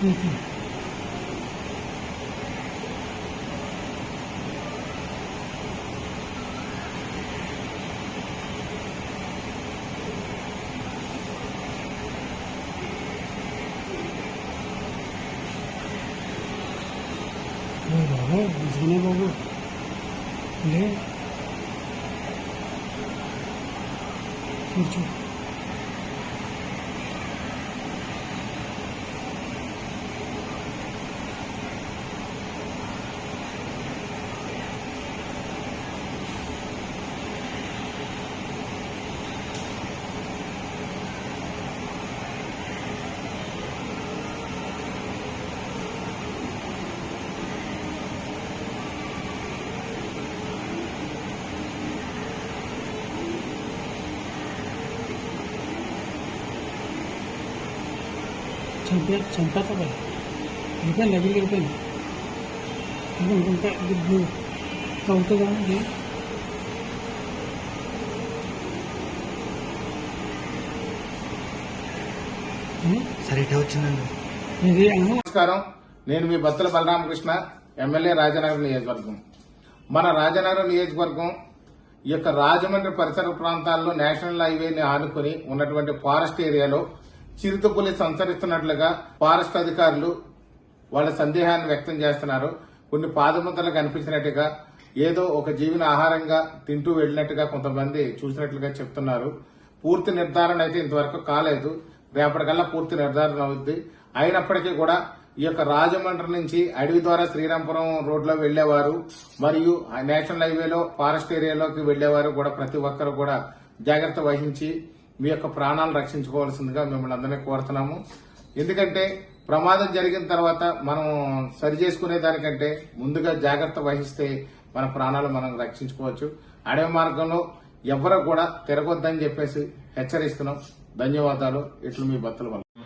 Hı hı. बाबू सुने बाबू ले छोड़ छोड़ చంపే చంపేస్తుంది వెళ్ళిపోయింది. దగ్గరికి వెళ్ళిపోయింది ఇంకొంటే గుడ్లు అవుతుందా ఇది? సరే వచ్చిందండి. ఇది నమస్కారం. నేను మీ బత్తుల బలరామకృష్ణ ఎమ్మెల్యే రాజనగరం నియోజకవర్గం. మన రాజనగరం నియోజకవర్గం ఈ యొక్క రాజమండ్రి పరిసర ప్రాంతాల్లో నేషనల్ హైవేని ఆనుకుని ఉన్నటువంటి ఫారెస్ట్ ఏరియాలో చిరుతపులి సంచరిస్తున్నట్లుగా ఫారెస్ట్ అధికారులు వాళ్ళ సందేహాన్ని వ్యక్తం చేస్తున్నారు. కొన్ని పాదముద్రలు కనిపించినట్టుగా ఏదో ఒక జీవిని ఆహారంగా తింటూ వెళ్ళినట్టుగా కొంతమంది చూసినట్లుగా చెప్తున్నారు. పూర్తి నిర్ధారణ అయితే ఇంతవరకు కాలేదు. రేపటికల్లా పూర్తి నిర్ధారణ అవుద్ది. అయినప్పటికీ కూడా ఈ యొక్క రాజమండ్రి నుంచి అడవి ద్వారా శ్రీరాంపురం రోడ్లో వెళ్ళేవారు మరియు ఆ నేషనల్ హైవేలో ఫారెస్ట్ ఏరియాలోకి వెళ్ళేవారు కూడా ప్రతి ఒక్కరు కూడా జాగ్రత్త వహించి మీ యొక్క ప్రాణాలు రక్షించుకోవాల్సిందిగా మిమ్మల్ని అందరినీ కోరుతున్నాము. ఎందుకంటే ప్రమాదం జరిగిన తర్వాత మనం సరి చేసుకునే దానికంటే ముందుగా జాగ్రత్త వహిస్తే మన ప్రాణాలు మనం రక్షించుకోవచ్చు. అడవి మార్గంలో ఎవరు కూడా తిరగొద్దని చెప్పేసి హెచ్చరిస్తున్నాం. ధన్యవాదాలు. ఇట్లు మీ భక్తుల వల్ల.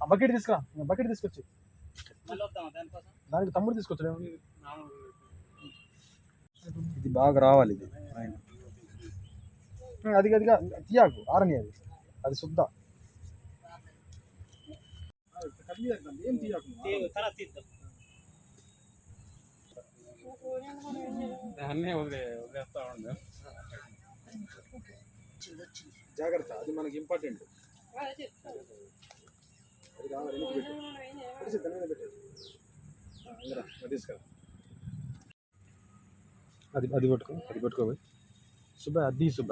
ఆ బకెట్ తీసుకురా బకెట్ తీసుకొచ్చి. దానికి తమ్ముడు తీసుకొచ్చు ఇది బాగా రావాలి ఇది. అది అదిగా తీయాకు ఆరని అది. అది శుద్ధ. ఏం తీయాకు జాగ్రత్త అది మనకి ఇంపార్టెంట్ అది అది అది పట్టుకో అది పట్టుకోబోయి సుబ్బ అది సుబ్బ.